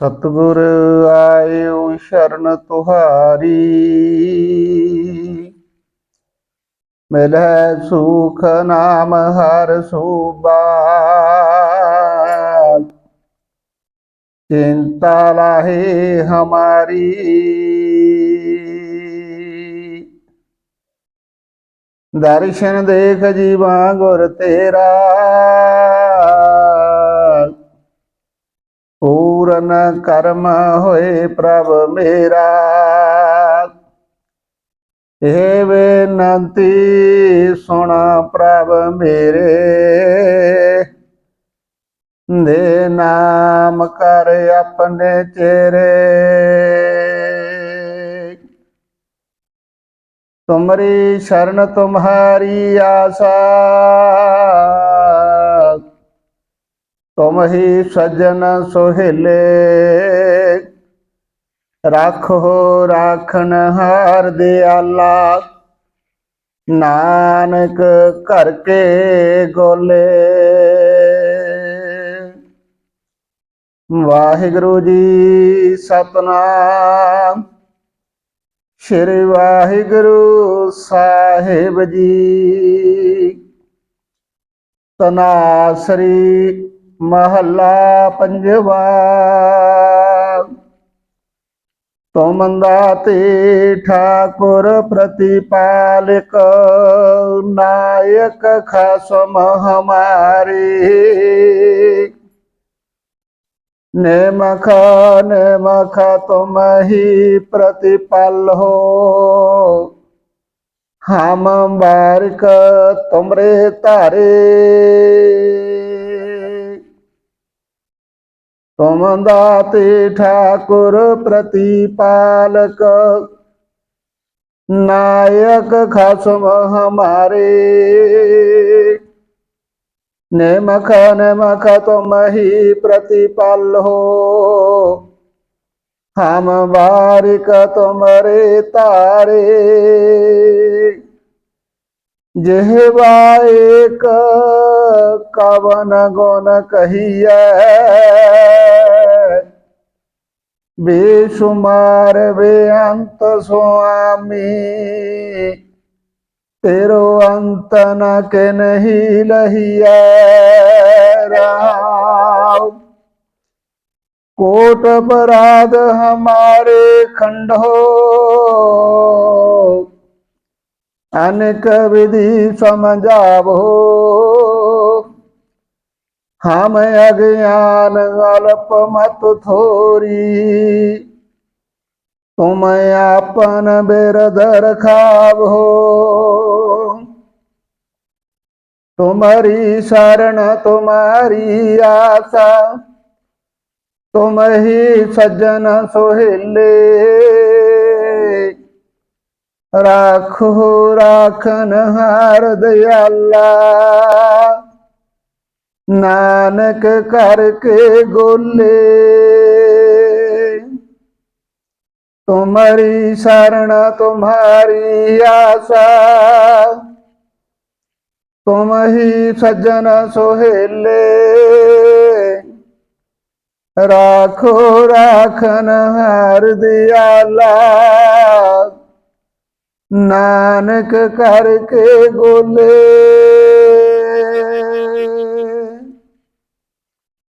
ਸਤਿਗੁਰ ਆਇਓ ਸ਼ਰਨ ਤੁਹਾਰੀ। ਮਿਲੈ ਸੁਖ ਨਾਮ ਹਰ ਸੂਬਾ। ਚਿੰਤਾ ਲਾਹੇ ਹਮਾਰੀ। ਦਰਸ਼ਨ ਦੇਖ ਜੀਵਾ ਗੁਰ ਤੇਰਾ। ਪੂਰਨ ਕਰਮ ਹੋਏ ਪ੍ਰਭ ਮੇਰਾ। ਇਹ ਬੇਨੰਤੀ ਸੁਣ ਪ੍ਰਭ ਮੇਰੇ। ਦੇ ਨਾਮ ਕਰ ਆਪਣੇ ਚਿਹਰੇ। ਤੁਮਰੀ ਸ਼ਰਨ, ਤੁਮਹਾਰੀ ਆਸਾ। ਤੁਮ ਹੀ ਸਜਣ ਸੁਹੇਲੇ, ਰੱਖੋ ਰਾਖਣ ਹਾਰ ਦਿਆਲਾ। ਨਾਨਕ ਘਰ ਕੇ ਗੋਲੇ। ਵਾਹਿਗੁਰੂ ਜੀ ਸਤਨਾਮ। ਸ਼੍ਰੀ ਵਾਹਿਗੁਰੂ ਸਾਹਿਬ ਜੀ। ਤਨਾਸਰੀ ਮਹੱਲਾ ਪੰਜਵਾ ਤੁਮ ਦਾਤੇ ਠਾਕੁਰ ਪ੍ਰਤੀਪਾਲਕ ਨਾਇਕ ਖਸਮ ਹਮਾਰੇ नेमख नेमख तुम ही प्रतिपल हो हम बारिक तुमरे तारे तुम दाते ठाकुर प्रतिपालक। नायक खसम हमारे नेमख नेमख तुम ही प्रतिपाल हो। हम बारिक तुमरे तारे। जेहवा एक कवन गुण कहिए ਬੇਸ਼ੁਮਾਰ ਬੇਅੰਤ ਸੁਆਮੀ, ਤੇਰੋ ਅੰਤ ਨ ਕੇ ਨਹੀਂ ਲਹੀਐ ਰਾਮ। ਕੋਟ ਬਰਾਦ ਹਮਾਰੇ ਖੰਡੋ, ਅਨਕ ਵਿਧੀ ਸਮਝਾਵੋ। हम अज्ञान अल्प मत थोरी तुम आपन बेरदर खावो तुम्हारी शरण तुम्हारी आशा तुम ही सज्जन सोहेले राखो राखन हार दयाला ਨਾਨਕ ਕਰਕੇ ਗੋਲੇ। ਤੁਮਰੀ ਸ਼ਰਣ ਤੁਮਾਰੀ ਆਸਾ। ਤੁਮ ਹੀ ਸਜਣ ਸੋਹੇਲੇ। ਰਾਖੋ, ਰਾਖਨ ਹਰ ਦਿਆਲਾ। ਨਾਨਕ ਕਰਕੇ ਗੋਲੇ।